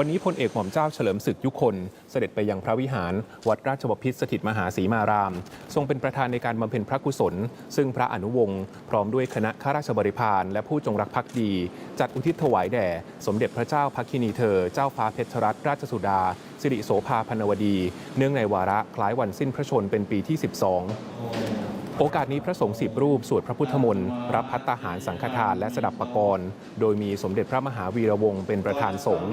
วันนี้พลเอกหม่อมเจ้าเฉลิมศึกยุคนเสด็จไปยังพระวิหาร วัดราชบพิตรสถิตมหาศรีมาราม ทรงเป็นประธานในการบำเพ็ญพระกุศล ซึ่งพระอนุวงศ์พร้อมด้วยคณะข้าราชบริพารและผู้จงรักภักดี จัดอุทิศถวายแด่ สมเด็จพระเจ้าพักคินีเธอ เจ้าฟ้าเพชรรัตนราชสุดา สิริโสภาพนวดี เนื่องในวาระคล้ายวันสิ้นพระชนเป็นปีที่ 12 โอกาสนี้พระสงฆ์สิบรูปสวดพระพุทธมนต์รับพัตตาหารสังฆทานและสดับปรกรณ์โดยมีสมเด็จพระมหาวีระวงศ์เป็นประธานสงฆ์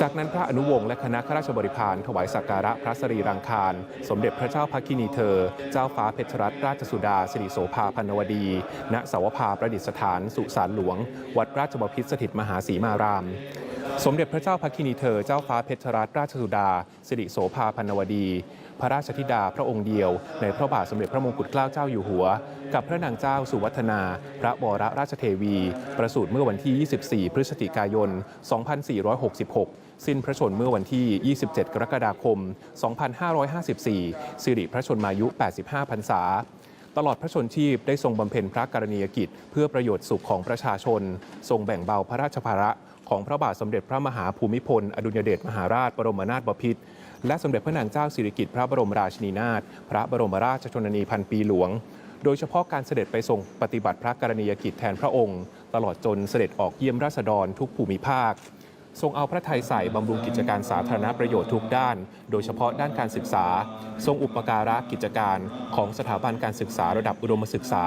จากนั้นพระอนุวงศ์และคณะข้าราชบริพารถวายสักการะพระสรีรังคาร สมเด็จพระเจ้าพักคินีเธอ เจ้าฟ้าเพชรรัตนราชสุดาสิริโสภาพันวดี ณสาวภาประดิษฐาน สุสานหลวง วัดราชบพิตรสถิตมหาศรีมาราม สมเด็จพระเจ้าพักคินีเธอเจ้าฟ้าเพชรรัตนราชสุดา สิริโสภาพันวดี พระราชธิดาพระองค์เดียว ในพระบาทสมเด็จพระมงกุฎเกล้าเจ้าอยู่หัว กับพระนางเจ้าสุวัฒนา พระบรราชเทวี ประสูติเมื่อวันที่ 24 พฤศจิกายน 2466 สิ้นพระชนม์เมื่อวันที่ 27 กรกฎาคม 2554 สิริพระชนมายุ 85 พรรษา ตลอดพระชนชีพได้ทรงบำเพ็ญพระกรณียกิจ เพื่อประโยชน์สุขของประชาชน ทรงแบ่งเบาพระราชภาระ ของพระบาทสมเด็จพระมหาภูมิพล อดุลยเดชมหาราชบรมนาถบพิตรและสมเด็จพระนางเจ้าสิริกิติ์พระบรมราชินีนาถพระบรมราชชนนีพันปีหลวง โดยเฉพาะการเสด็จไปทรงปฏิบัติพระกรณียกิจแทนพระองค์ ตลอดจนเสด็จออกเยี่ยมราษฎรทุกภูมิภาค ทรงเอาพระทัยใส่บำรุงกิจการสาธารณประโยชน์ทุกด้าน โดยเฉพาะด้านการศึกษา ทรงอุปการะกิจการของสถาบันการศึกษาระดับอุดมศึกษา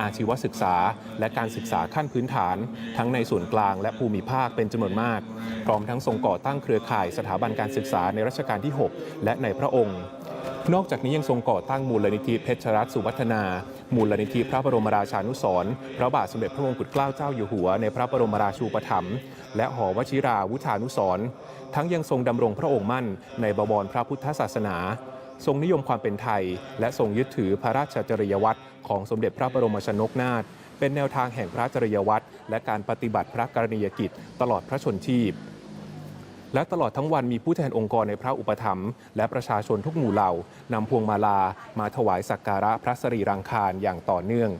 อาชีวศึกษา และการศึกษาขั้นพื้นฐาน ทั้งในส่วนกลางและภูมิภาคเป็นจำนวนมาก พร้อมทั้งทรงก่อตั้งเครือข่ายสถาบันการศึกษาในรัชกาลที่ 6 และในพระองค์ นอกจากนี้ยังทรงก่อตั้งมูลนิธิเพชรรัตน์สุวัฒนา มูลนิธิพระบรมราชานุสรณ์พระบาทสมเด็จพระมงกุฎเกล้าเจ้าอยู่หัวในพระบรมราชูปถัมภ์และหอวชิราวุธานุสรณ์ทั้งยังทรงดำรงพระองค์มั่นในบวรพระพุทธศาสนา ทรงนิยมความเป็นไทย และทรงยึดถือพระราชจริยวัตรของสมเด็จพระบรมชนกนาถเป็นแนวทางแห่งพระจริยวัตรและการปฏิบัติพระกรณียกิจตลอดพระชนชีพ และตลอดทั้งวันมีผู้แทนองค์กรในพระอุปถัมภ์และประชาชนทุกหมู่เหล่านำพวงมาลามาถวายสักการะพระสรีรังคารอย่างต่อเนื่อง